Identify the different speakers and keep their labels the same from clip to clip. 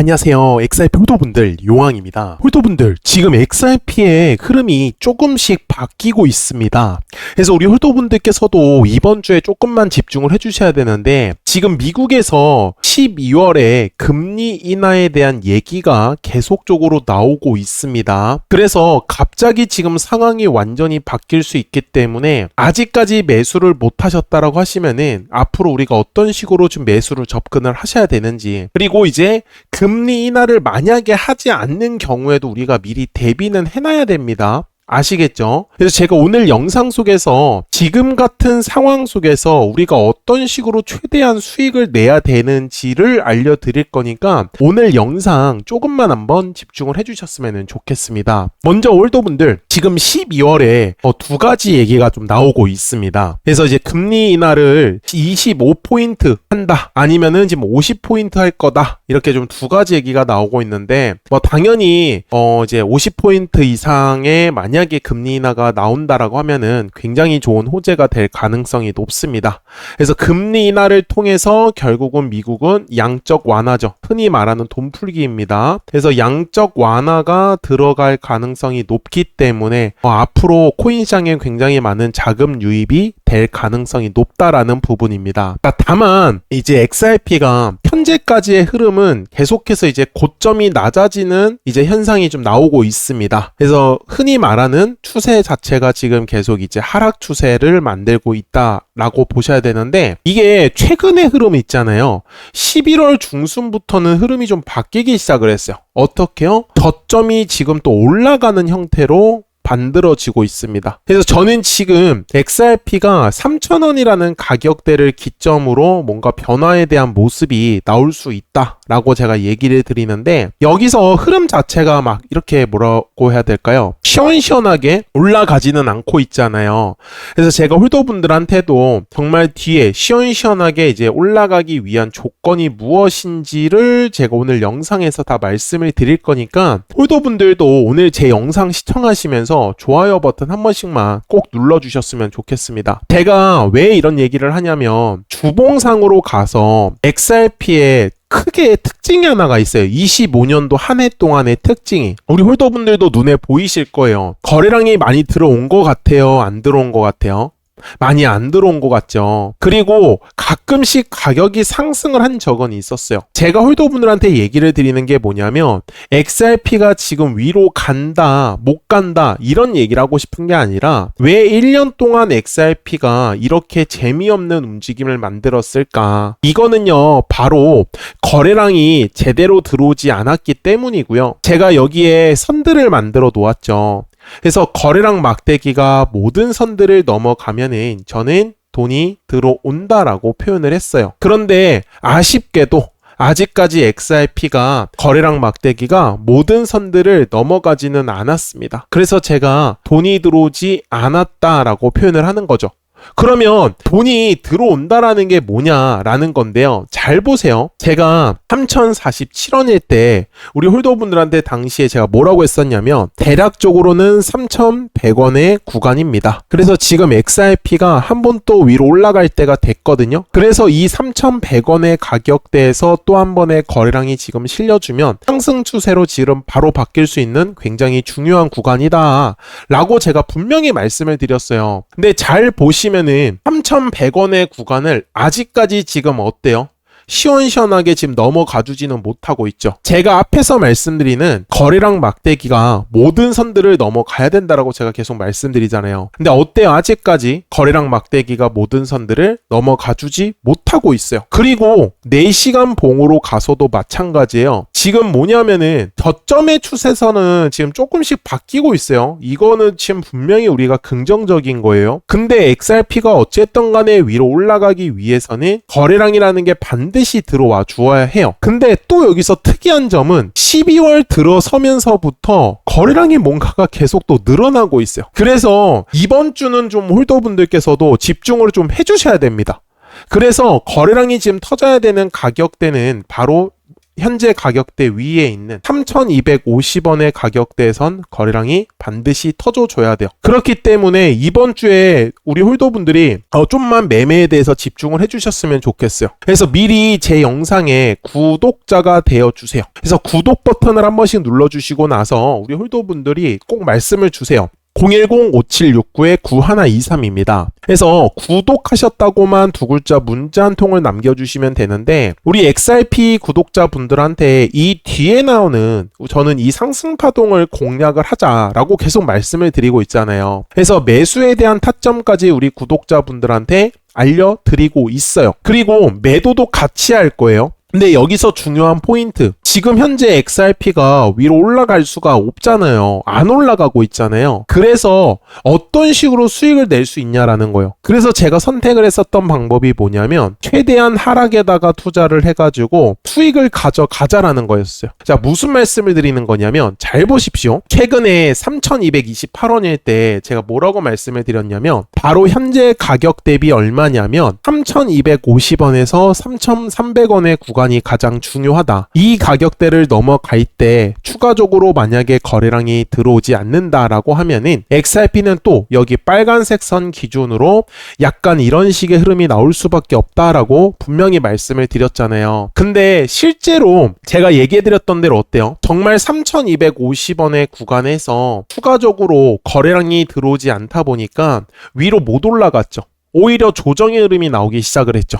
Speaker 1: 안녕하세요. XRP 홀더분들 용왕입니다. 홀더분들 지금 XRP의 흐름이 조금씩 바뀌고 있습니다. 그래서 우리 홀더분들께서도 이번 주에 조금만 집중을 해주셔야 되는데 지금 미국에서 12월에 금리 인하에 대한 얘기가 계속적으로 나오고 있습니다. 그래서 갑자기 지금 상황이 완전히 바뀔 수 있기 때문에 아직까지 매수를 못 하셨다라고 하시면은 앞으로 우리가 어떤 식으로 좀 매수를 접근을 하셔야 되는지 그리고 이제 금리 인하를 만약에 하지 않는 경우에도 우리가 미리 대비는 해놔야 됩니다. 아시겠죠? 그래서 제가 오늘 영상 속에서 지금 같은 상황 속에서 우리가 어떤 식으로 최대한 수익을 내야 되는지를 알려드릴 거니까 오늘 영상 조금만 한번 집중을 해주셨으면 좋겠습니다. 먼저 올더분들 지금 12월에 어, 두 가지 얘기가 좀 나오고 있습니다. 그래서 이제 금리 인하를 25포인트 한다 아니면은 지금 50포인트 할 거다 이렇게 좀 두 가지 얘기가 나오고 있는데 뭐 당연히 어 이제 50포인트 이상의 만약 만약에 금리 인하가 나온다라고 하면은 굉장히 좋은 호재가 될 가능성이 높습니다. 그래서 금리 인하를 통해서 결국은 미국은 양적 완화죠. 흔히 말하는 돈 풀기입니다. 그래서 양적 완화가 들어갈 가능성이 높기 때문에 어, 앞으로 코인 시장에 굉장히 많은 자금 유입이 될 가능성이 높다라는 부분입니다. 다만 이제 XRP가 현재까지의 흐름은 계속해서 이제 고점이 낮아지는 이제 현상이 좀 나오고 있습니다. 그래서 흔히 말하는 추세 자체가 지금 계속 이제 하락 추세를 만들고 있다라고 보셔야 되는데 이게 최근의 흐름 있잖아요. 11월 중순부터는 흐름이 좀 바뀌기 시작을 했어요. 어떻게요? 저점이 지금 또 올라가는 형태로 만들어지고 있습니다. 그래서 저는 지금 XRP가 3,000원이라는 가격대를 기점으로 뭔가 변화에 대한 모습이 나올 수 있다 라고 제가 얘기를 드리는데 여기서 흐름 자체가 막 이렇게 뭐라고 해야 될까요? 시원시원하게 올라가지는 않고 있잖아요. 그래서 제가 홀더분들한테도 정말 뒤에 시원시원하게 이제 올라가기 위한 조건이 무엇인지를 제가 오늘 영상에서 다 말씀을 드릴 거니까 홀더분들도 오늘 제 영상 시청하 시면서 좋아요 버튼 한 번씩만 꼭 눌러주셨으면 좋겠습니다. 제가 왜 이런 얘기를 하냐면 주봉상으로 가서 XRP의 크게 특징이 하나가 있어요. 25년도 한 해 동안의 특징이. 우리 홀더분들도 눈에 보이실 거예요. 거래량이 많이 들어온 것 같아요? 안 들어온 것 같아요? 많이 안 들어온 것 같죠. 그리고 가끔씩 가격이 상승을 한 적은 있었어요. 제가 홀더분들한테 얘기를 드리는 게 뭐냐면 XRP가 지금 위로 간다, 못 간다 이런 얘기를 하고 싶은 게 아니라 왜 1년 동안 XRP가 이렇게 재미없는 움직임을 만들었을까? 이거는요, 바로 거래량이 제대로 들어오지 않았기 때문이고요. 제가 여기에 선들을 만들어 놓았죠. 그래서 거래량 막대기가 모든 선들을 넘어가면은 저는 돈이 들어온다라고 표현을 했어요. 그런데 아쉽게도 아직까지 XRP가 거래량 막대기가 모든 선들을 넘어가지는 않았습니다. 그래서 제가 돈이 들어오지 않았다라고 표현을 하는 거죠. 그러면 돈이 들어온다라는 게 뭐냐라는 건데요. 잘 보세요. 제가 3,047원일 때 우리 홀더분들한테 당시에 제가 뭐라고 했었냐면 대략적으로는 3,100원의 구간입니다. 그래서 지금 XRP가 한 번 또 위로 올라갈 때가 됐거든요. 그래서 이 3,100원의 가격대에서 또 한 번의 거래량이 지금 실려주면 상승 추세로 지금 바로 바뀔 수 있는 굉장히 중요한 구간이다. 라고 제가 분명히 말씀을 드렸어요. 근데 잘 보시 보시면은 3,100원의 구간을 아직까지 지금 어때요? 시원시원하게 지금 넘어가 주지는 못하고 있죠. 제가 앞에서 말씀드리는 거래량 막대기가 모든 선들을 넘어가야 된다라고 제가 계속 말씀드리잖아요. 근데 어때요? 아직까지 거래량 막대기가 모든 선들을 넘어가 주지 못하고 있어요. 그리고 4시간 봉으로 가서도 마찬가지예요. 지금 뭐냐면은 저점의 추세선은 지금 조금씩 바뀌고 있어요. 이거는 지금 분명히 우리가 긍정적인 거예요. 근데 XRP가 어쨌든 간에 위로 올라가기 위해서는 거래량이라는 게 반드시 들어와 주어야 해요. 근데 또 여기서 특이한 점은 12월 들어서면서부터 거래량이 뭔가가 계속 또 늘어나고 있어요. 그래서 이번 주는 좀 홀더분들께서도 집중을 좀 해주셔야 됩니다. 그래서 거래량이 지금 터져야 되는 가격대는 바로 현재 가격대 위에 있는 3,250원의 가격대에선 거래량이 반드시 터져줘야 돼요. 그렇기 때문에 이번 주에 우리 홀더분들이 어, 좀만 매매에 대해서 집중을 해주셨으면 좋겠어요. 그래서 미리 제 영상에 구독자가 되어주세요. 그래서 구독 버튼을 한 번씩 눌러주시고 나서 우리 홀더분들이 꼭 말씀을 주세요. 010-5769-9123입니다. 그래서 구독하셨다고만 두 글자 문자 한 통을 남겨주시면 되는데 우리 XRP 구독자분들한테 이 뒤에 나오는 저는 이 상승 파동을 공략을 하자라고 계속 말씀을 드리고 있잖아요. 그래서 매수에 대한 타점까지 우리 구독자분들한테 알려드리고 있어요. 그리고 매도도 같이 할 거예요. 근데 여기서 중요한 포인트. 지금 현재 XRP가 위로 올라갈 수가 없잖아요. 안 올라가고 있잖아요. 그래서 어떤 식으로 수익을 낼 수 있냐라는 거예요. 그래서 제가 선택을 했었던 방법이 뭐냐면 최대한 하락에다가 투자를 해가지고 수익을 가져가자라는 거였어요. 자, 무슨 말씀을 드리는 거냐면 잘 보십시오. 최근에 3228원일 때 제가 뭐라고 말씀을 드렸냐면 바로 현재 가격 대비 얼마냐면 3250원에서 3300원의 구간 이 가장 중요하다. 이 가격대를 넘어갈 때 추가적으로 만약에 거래량이 들어오지 않는다라고 하면은 XRP는 또 여기 빨간색 선 기준으로 약간 이런 식의 흐름이 나올 수밖에 없다라고 분명히 말씀을 드렸잖아요. 근데 실제로 제가 얘기해 드렸던 대로 어때요? 정말 3250원의 구간에서 추가적으로 거래량이 들어오지 않다 보니까 위로 못 올라갔죠. 오히려 조정의 흐름이 나오기 시작을 했죠.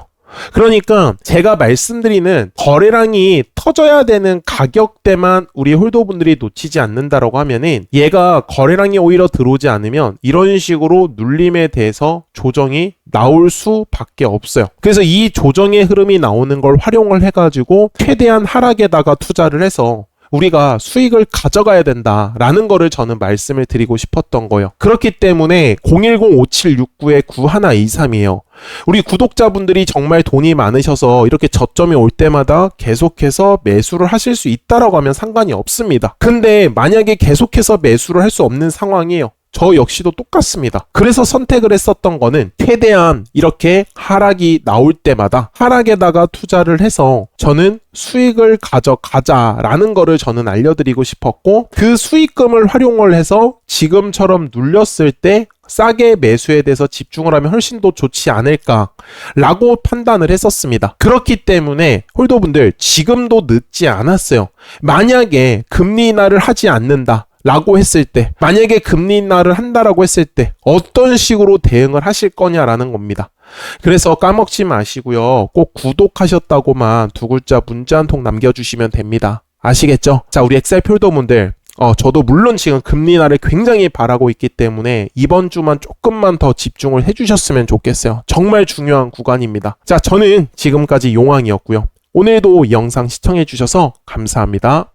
Speaker 1: 그러니까 제가 말씀드리는 거래량이 터져야 되는 가격대만 우리 홀더분들이 놓치지 않는다라고 하면은 얘가 거래량이 오히려 들어오지 않으면 이런 식으로 눌림에 대해서 조정이 나올 수밖에 없어요. 그래서 이 조정의 흐름이 나오는 걸 활용을 해가지고 최대한 하락에다가 투자를 해서 우리가 수익을 가져가야 된다라는 거를 저는 말씀을 드리고 싶었던 거예요. 그렇기 때문에 010-5769-9123이에요. 우리 구독자분들이 정말 돈이 많으셔서 이렇게 저점이 올 때마다 계속해서 매수를 하실 수 있다라고 하면 상관이 없습니다. 근데 만약에 계속해서 매수를 할 수 없는 상황이에요. 저 역시도 똑같습니다. 그래서 선택을 했었던 거는 최대한 이렇게 하락이 나올 때마다 하락에다가 투자를 해서 저는 수익을 가져가자라는 거를 저는 알려드리고 싶었고 그 수익금을 활용을 해서 지금처럼 눌렸을 때 싸게 매수에 대해서 집중을 하면 훨씬 더 좋지 않을까라고 판단을 했었습니다. 그렇기 때문에 홀더분들 지금도 늦지 않았어요. 만약에 금리 인하를 하지 않는다. 라고 했을 때 만약에 금리 인하를 한다라고 했을 때 어떤 식으로 대응을 하실 거냐라는 겁니다. 그래서 까먹지 마시고요. 꼭 구독하셨다고만 두 글자 문자 한 통 남겨주시면 됩니다. 아시겠죠? 자, 우리 엑셀 폴더분들 어, 저도 물론 지금 금리 인하를 굉장히 바라고 있기 때문에 이번 주만 조금만 더 집중을 해주셨으면 좋겠어요. 정말 중요한 구간입니다. 자, 저는 지금까지 용왕이었고요. 오늘도 영상 시청해주셔서 감사합니다.